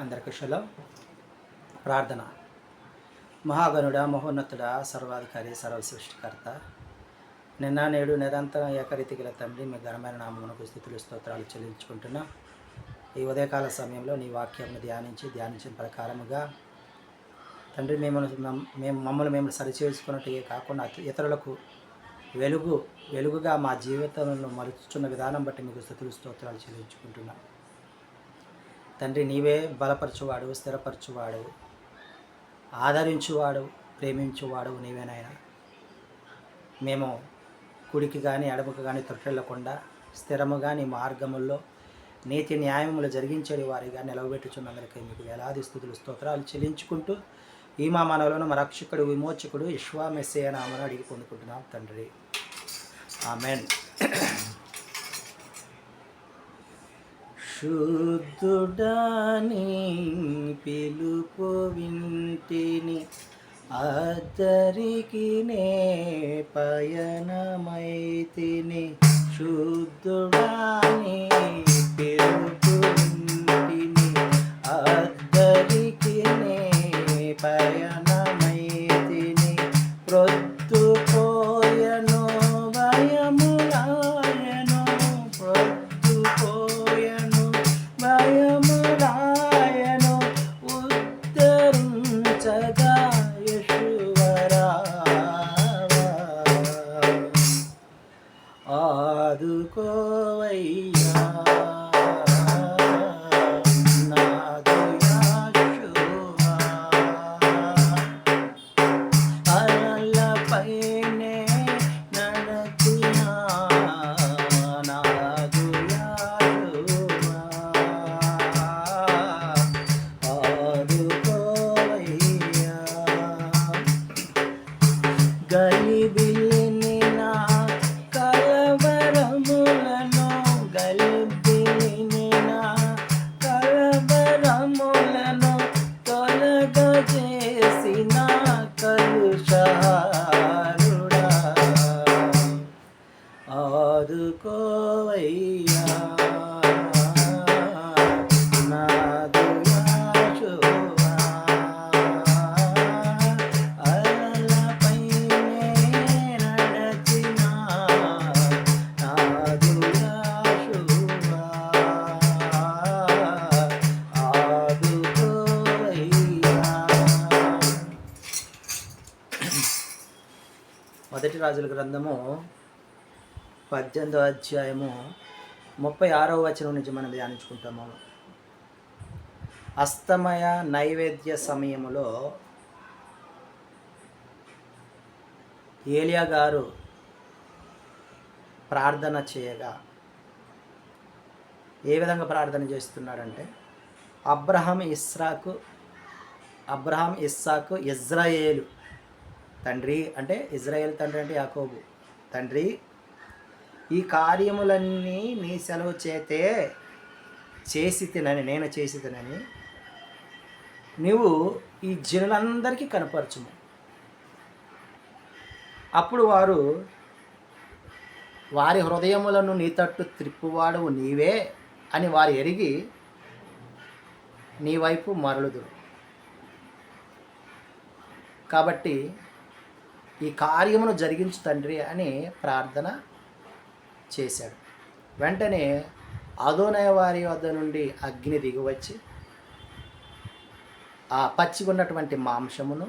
అందరికి శులం ప్రార్థన. మహాగణుడ మహోన్నతుడ సర్వాధికారి సర్వ సృష్టికర్త నిన్న నేడు నిరంతరం ఏకరీతి గల తండ్రి మీ ఘనమైన నామమునకు స్థితులు స్తోత్రాలు చెల్లించుకుంటున్నా. ఈ ఉదయకాల సమయంలో నీ వాక్యంను ధ్యానించి ధ్యానించిన ప్రకారముగా తండ్రి మేము మేము మమ్మల్ని మేము సరిచేసుకున్నట్టుగా కాకుండా ఇతరులకు వెలుగు వెలుగుగా మా జీవితంలో మలుచున్న విధానం బట్టి మీకు స్థుతులు స్తోత్రాలు చెల్లించుకుంటున్నాం. తండ్రి నీవే బలపరచువాడు స్థిరపరచువాడు ఆదరించువాడు ప్రేమించువాడు నీవేనాయన మేము కుడికి కానీ ఎడమకు కానీ తొట్టెళ్ళకుండా స్థిరముగా నీ మార్గముల్లో నీతి న్యాయములు జరిగించేది వారిగా నిలవబెట్టుచున్నందరికీ మీకు వేలాది స్థుతులు స్తోత్రాలు చెల్లించుకుంటూ ఈ మా మనవలను మా రక్షకుడు విమోచకుడు విశ్వామెస్సే నామను అడిగి పొందుకుంటున్నాం తండ్రి. ఆమెన్. శుద్ధుడాని పిలుపు వింటిని అద్దరికి నే పయనమైతిని. శుద్ధుడాని పిలుపు మొదటి రాజుల గ్రంథము పద్దెనిమిదో అధ్యాయము ముప్పై ఆరో వచనం నుంచి మనం ధ్యానించుకుంటాము. అస్తమయ నైవేద్య సమయములో ఏలియా గారు ప్రార్థన చేయగా ఏ విధంగా ప్రార్థన చేస్తున్నారంటే Abraham Isaac Abraham Isaac Israel తండ్రి అంటే ఇజ్రాయేల్ తండ్రి అంటే యాకోబు. తండ్రి ఈ కార్యములన్నీ నీ సెలవు చేతే చేసి తినని నేను చేసి తినని నీవు ఈ జనులందరికీ కనపరచుము. అప్పుడు వారు వారి హృదయములను నీ తట్టు త్రిప్పువాడవు నీవే అని వారు ఎరిగి నీ వైపు మరలుదురు. కాబట్టి ఈ కార్యమును జరిగించు తండ్రి అని ప్రార్థన చేశాడు. వెంటనే అదోనయ వారి వద్ద నుండి అగ్ని దిగివచ్చి ఆ పచ్చిగా ఉన్నటువంటి మాంసమును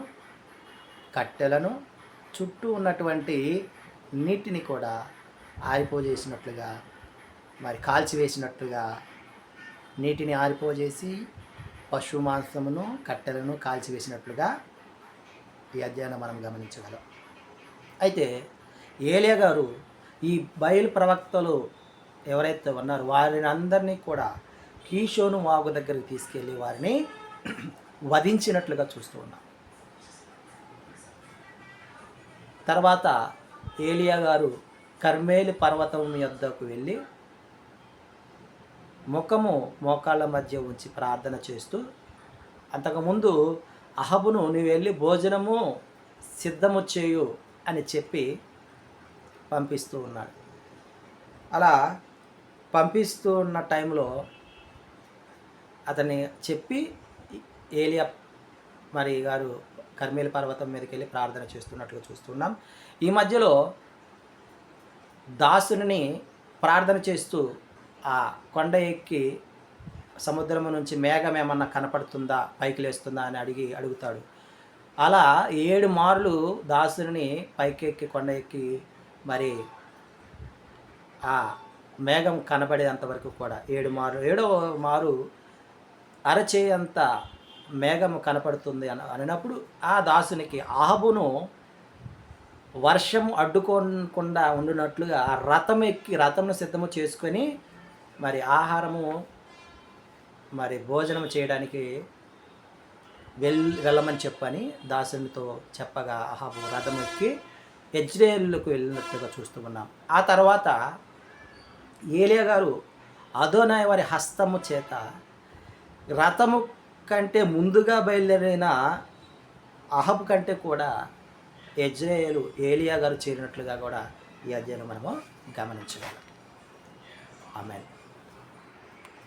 కట్టెలను చుట్టూ ఉన్నటువంటి నీటిని కూడా ఆరిపోజేసినట్లుగా మరి కాల్చివేసినట్లుగా నీటిని ఆరిపోజేసి పశు మాంసమును కట్టెలను కాల్చివేసినట్లుగా ఈ అధ్యయనం మనం గమనించగలం. అయితే ఏలియా గారు ఈ బయలు ప్రవక్తలు ఎవరైతే ఉన్నారో వారిని అందరినీ కూడా కీషోను వాగు దగ్గరికి తీసుకెళ్ళి వారిని వధించినట్లుగా చూస్తూ ఉన్నాం తర్వాత ఏలియా గారు కర్మేలి పర్వతం యొద్దకు వెళ్ళి ముఖము మోకాళ్ళ మధ్య ఉంచి ప్రార్థన చేస్తూ అంతకుముందు అహబును నువ్వు వెళ్ళి భోజనము సిద్ధము చేయు అని చెప్పి పంపిస్తూ ఉన్నాడు. అలా పంపిస్తూ ఉన్న టైంలో అతన్ని చెప్పి ఏలియా మరి గారు కర్మేల పర్వతం మీదకి వెళ్ళి ప్రార్థన చేస్తున్నట్లు చూస్తున్నాం. ఈ మధ్యలో దాసుని ప్రార్థన చేస్తూ ఆ కొండ ఎక్కి సముద్రం నుంచి మేఘం ఏమన్నా కనపడుతుందా? పైకి లేస్తుందా? అని అడిగి అడుగుతాడు. అలా ఏడు మార్లు దాసుని పైకెక్కి కొండ ఎక్కి మరి ఆ మేఘం కనబడేంత వరకు కూడా ఏడు మారు ఏడో మారు అరచేయంత మేఘం కనపడుతుంది అని అనినప్పుడు ఆ దాసునికి ఆహబును వర్షం అడ్డుకోకుండా ఉండినట్లుగా ఆ రథం ఎక్కి రథమును సిద్ధము చేసుకొని మరి ఆహారము మరి భోజనం చేయడానికి వెల్ వెళ్ళమని చెప్పని దాసునితో చెప్పగా అహాబు రథం ఎక్కి యజ్రేలుకు వెళ్ళినట్లుగా చూస్తూ ఉన్నాం. ఆ తర్వాత ఏలియా గారు అదోనాయ వారి హస్తము చేత రథము కంటే ముందుగా బయలుదేరిన అహబ్ కంటే కూడా ఎజ్రేయలు ఏలియా గారు చేరినట్లుగా కూడా ఈ అధ్యయనం మనము గమనించగలం. ఆమె